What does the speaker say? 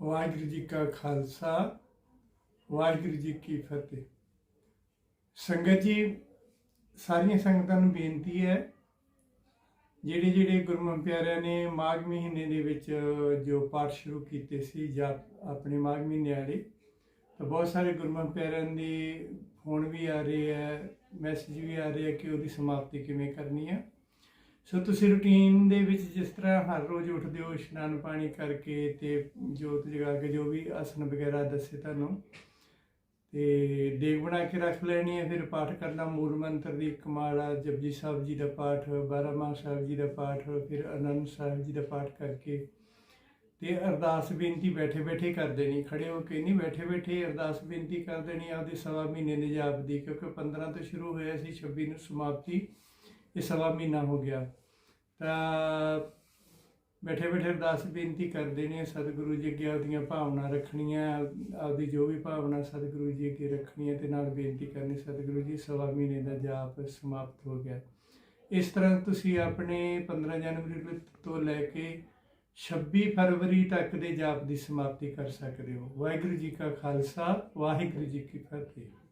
ਵਾਹਿਗੁਰੂ ਜੀ ਕਾ ਖਾਲਸਾ, ਵਾਹਿਗੁਰੂ ਜੀ ਕੀ ਫਤਿਹ। ਸੰਗਤ ਜੀ, ਸਾਰੀਆਂ ਸੰਗਤਾਂ ਨੂੰ ਬੇਨਤੀ ਹੈ, ਜਿਹੜੇ ਜਿਹੜੇ ਗੁਰਮਤਿ ਪਿਆਰਿਆਂ ਨੇ ਮਾਘ ਮਹੀਨੇ ਦੇ ਵਿੱਚ ਜੋ ਪਾਠ ਸ਼ੁਰੂ ਕੀਤੇ ਸੀ, ਜਾਂ ਆਪਣੇ ਮਾਘ ਮਹੀਨੇ ਵਾਲੇ, ਤਾਂ ਬਹੁਤ ਸਾਰੇ ਗੁਰਮਤਿ ਪਿਆਰਿਆਂ ਦੇ ਫੋਨ ਵੀ ਆ ਰਹੇ ਹੈ ਮੈਸੇਜ ਵੀ ਆ ਰਹੇ ਹੈ ਕਿ ਉਹਦੀ ਸਮਾਪਤੀ ਕਿਵੇਂ ਕਰਨੀ ਹੈ। ਸੋ ਤੁਸੀਂ ਰੁਟੀਨ ਦੇ ਵਿੱਚ ਜਿਸ ਤਰ੍ਹਾਂ ਹਰ ਰੋਜ਼ ਉੱਠਦੇ ਹੋ, ਇਸ਼ਨਾਨ ਪਾਣੀ ਕਰਕੇ ਤੇ ਜੋਤ ਜਗਾ ਕੇ ਜੋ ਵੀ ਆਸਨ ਵਗੈਰਾ ਦੱਸੇ ਤੁਹਾਨੂੰ, ਤੇ ਦੇਗ ਬਣਾ ਕੇ ਰੱਖ ਲੈਣੀ ਹੈ, ਫਿਰ ਪਾਠ ਕਰਨਾ ਮੂਲ ਮੰਤਰ ਦੀ ਇੱਕ ਮਾਲਾ, ਜਪਜੀ ਸਾਹਿਬ ਜੀ ਦਾ ਪਾਠ ਬਾਰਾਮਾਹ ਸਾਹਿਬ ਜੀ ਦਾ ਪਾਠ, ਫਿਰ ਆਨੰਦ ਸਾਹਿਬ ਜੀ ਦਾ ਪਾਠ ਕਰਕੇ ਤੇ ਅਰਦਾਸ ਬੇਨਤੀ ਬੈਠੇ ਬੈਠੇ ਕਰ ਦੇਣੀ, ਖੜੇ ਹੋ ਕੇ ਨਹੀਂ ਬੈਠੇ ਬੈਠੇ ਅਰਦਾਸ ਬੇਨਤੀ ਕਰ ਦੇਣੀ, ਆਪਦੇ ਸਵਾ ਮਹੀਨੇ ਦੇ ਜਾਪ ਦੀ ਕਿਉਂਕਿ 15 ਤੋਂ ਸ਼ੁਰੂ ਹੋਇਆ ਸੀ 26 ਨੂੰ ਸਮਾਪਤੀ ਇਹ ਸਵਾ ਮਹੀਨਾ ਹੋ ਗਿਆ। ਤਾਂ ਬੈਠੇ ਬੈਠੇ ਅਰਦਾਸ ਬੇਨਤੀ ਕਰਦੇ ਨੇ, ਸਤਿਗੁਰੂ ਜੀ ਅੱਗੇ ਆਪਦੀਆਂ ਭਾਵਨਾ ਰੱਖਣੀਆਂ, ਆਪਦੀ ਜੋ ਵੀ ਭਾਵਨਾ ਸਤਿਗੁਰੂ ਜੀ ਅੱਗੇ ਰੱਖਣੀ ਹੈ, ਤੇ ਨਾਲ ਬੇਨਤੀ ਕਰਨੀ ਸਤਿਗੁਰੂ ਜੀ, ਸਵਾ ਮਹੀਨੇ ਦਾ ਜਾਪ ਸਮਾਪਤ ਹੋ ਗਿਆ। ਇਸ ਤਰ੍ਹਾਂ ਤੁਸੀਂ ਆਪਣੇ 15 ਜਨਵਰੀ ਤੋਂ ਲੈ ਕੇ 26 ਫਰਵਰੀ ਤੱਕ ਦੇ ਜਾਪ ਦੀ ਸਮਾਪਤੀ ਕਰ ਸਕਦੇ ਹੋ। ਵਾਹਿਗੁਰੂ ਜੀ ਕਾ ਖਾਲਸਾ, ਵਾਹਿਗੁਰੂ ਜੀ ਕੀ ਫਤਿਹ।